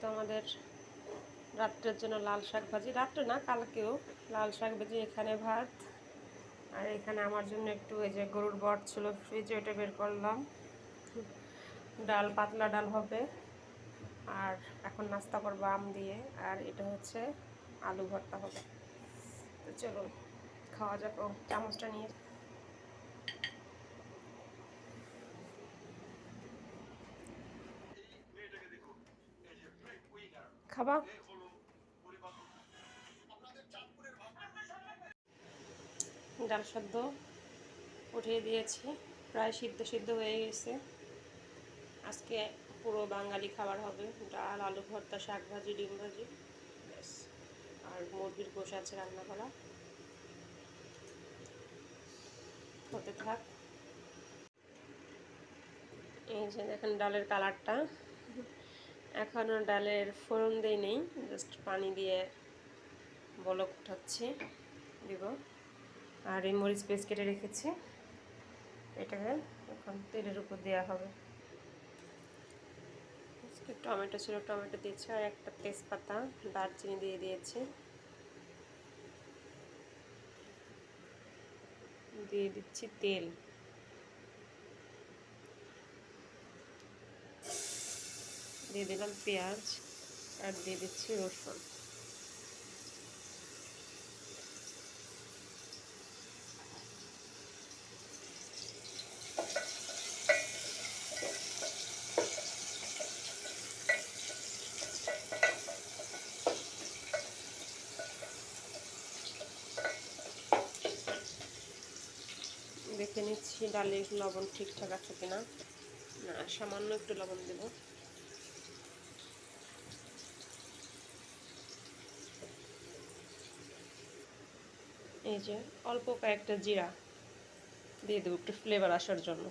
তো আমাদের রাত্রের জন্য লাল শাক ভাজি। রাত্রে না, কালকেও লাল শাক ভাজি, এখানে ভাত। আর এখানে আমার জন্য একটু ওই যে গরুর বট ছিল ফ্রিজে ওটা বের করলাম। ডাল, পাতলা ডাল হবে। আর এখন নাস্তা করব আম দিয়ে। আর এটা হচ্ছে আলু ভর্তা হবে। তো চলো খাওয়া যাক। ও, চামচটা নিয়ে খাবা। ডাল সেদ্ধ উঠিয়ে দিয়েছি, প্রায় সিদ্ধ সিদ্ধ হয়ে গেছে। আজকে পুরো বাঙালি খাবার হবে, ডাল, আলু ভর্তা, শাক ভাজি, ডিম ভাজি আর মুরগির গোশ আছে রান্না করা হতে থাক। এই যে দেখেন ডালের কালারটা। এখনও ডালের ফোড়ন দেই নেই জাস্ট পানি দিয়ে বলক উঠাচ্ছি, দিব। আর এই মরিচ পেস্ট কেটে রেখেছি, এটাকে এখন তেলের উপর দেওয়া হবে। টমেটো ছিল, টমেটো দিয়েছি, আর একটা তেজপাতা, দারচিনি দিয়ে দিয়েছি। দিয়ে দিচ্ছি তেল। দিয়ে দিলাম পেঁয়াজ আর দিয়ে দিচ্ছি রসুন। দেখে নিচ্ছি ডালে লবণ ঠিকঠাক আছে কিনা। না, সামান্য একটু লবণ দেবো। এই যে অল্প কয়েকটা জিরা দিয়ে দেবো, একটু ফ্লেভার আসার জন্য।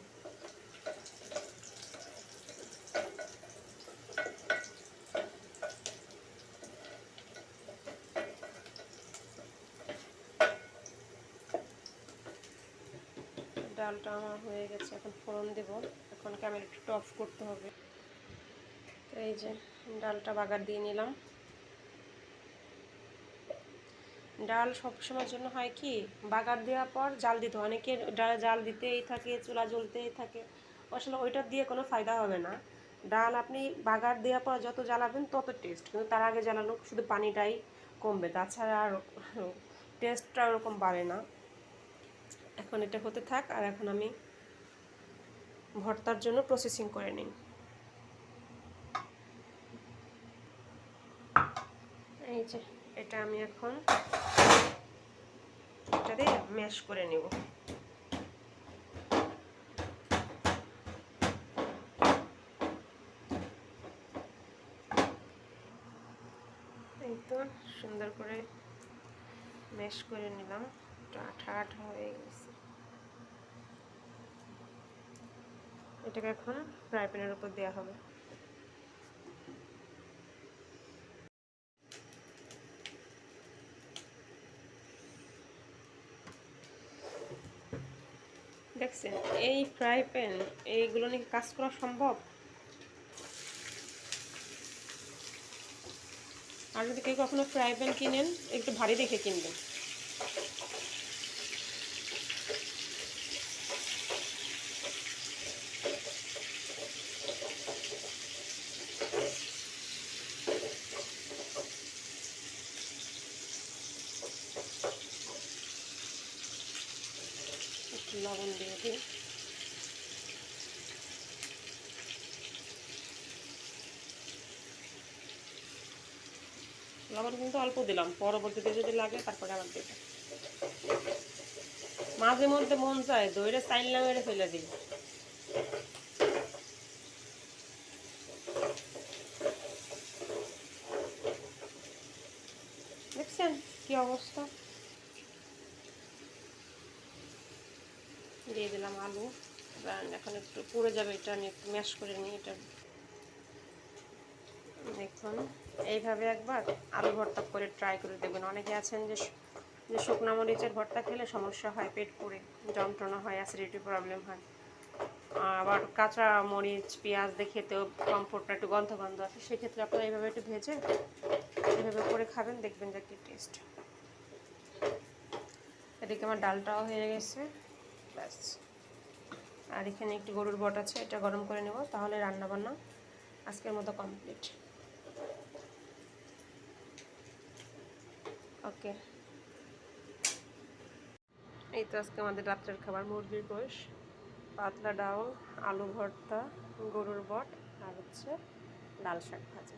ডালটা আমার হয়ে গেছে, এখন ফোড়ন দেব। এখন ক্যামেরাটা একটু অফ করতে হবে। এই যে ডালটা বাগার দিয়ে নিলাম। ডাল সবসময়ের জন্য হয় কি, বাগার দেওয়ার পর জাল দিতে অনেকের ডালে, জাল দিতেই থাকে, চুলা জ্বলতেই থাকে। আসলে ওইটা দিয়ে কোনো ফায়দা হবে না। ডাল আপনি বাগার দেওয়ার পর যত জ্বালাবেন তত টেস্ট কিন্তু তার আগে জ্বালানো শুধু পানিটাই কমবে। তাছাড়া আর টেস্টটা ওরকম বাড়ে না। এখন এটা হতে থাক, আর এখন আমি ভর্তার জন্য প্রসেসিং করে নিই। এই যে। এটা আমি এখন এটা দিয়ে ম্যাশ করে নেব। এই তো সুন্দর করে ম্যাশ করে নিলাম। আঠা আঠা হয়ে গেছে। এটাকে এখন ফ্রাই প্যানের উপর দেওয়া হবে। দেখছেন, এই ফ্রাই প্যান, এইগুলো নিয়ে কাজ করা সম্ভব? আর যদি কেউ কখনো ফ্রাই প্যান কিনেন, একটু ভারী দেখে কিনবেন একটু লবণ দিয়ে দিই। লবণ কিন্তু অল্প দিলাম, পরবর্তীতে যদি লাগে তারপরে আবার দেবো। মাঝে মধ্যে মন চায় দইরে চাইলাম এড়ে ফেলে দিই। দেখছেন কি অবস্থা? দিয়ে দিলাম আলু। এবার এখন একটু পুড়ে যাবে, এটা আমি একটু ম্যাশ করে নিই, এটা দেখুন। এইভাবে একবার আলু ভর্তা করে ট্রাই করে দেখবেন। অনেকে আছেন যে যে শুকনা মরিচের ভর্তা খেলে সমস্যা হয়, পেট পুড়ে, যন্ত্রণা হয় অ্যাসিডিটি প্রবলেম হয়। আবার কাঁচা মরিচ, পেঁয়াজ দিয়ে খেতেও কমফোর্টটা একটু গন্ধ গন্ধ আছে সেক্ষেত্রে আপনারা এইভাবে একটু ভেজে এভাবে করে খাবেন, দেখবেন যে কি টেস্ট এদিকে আমার ডালটাও হয়ে গেছে। ব্যাস। আর এখানে একটি গরুর বট আছে, এটা গরম করে নেব, তাহলে রান্না বান্না আজকের মতো কমপ্লিট ওকে এই তো আজকে আমাদের রাত্রের খাবার, মুরগির গোশ, পাতলা ডাউল আলু ভর্তা, গরুর বট, আর হচ্ছে লাল শাক ভাজা।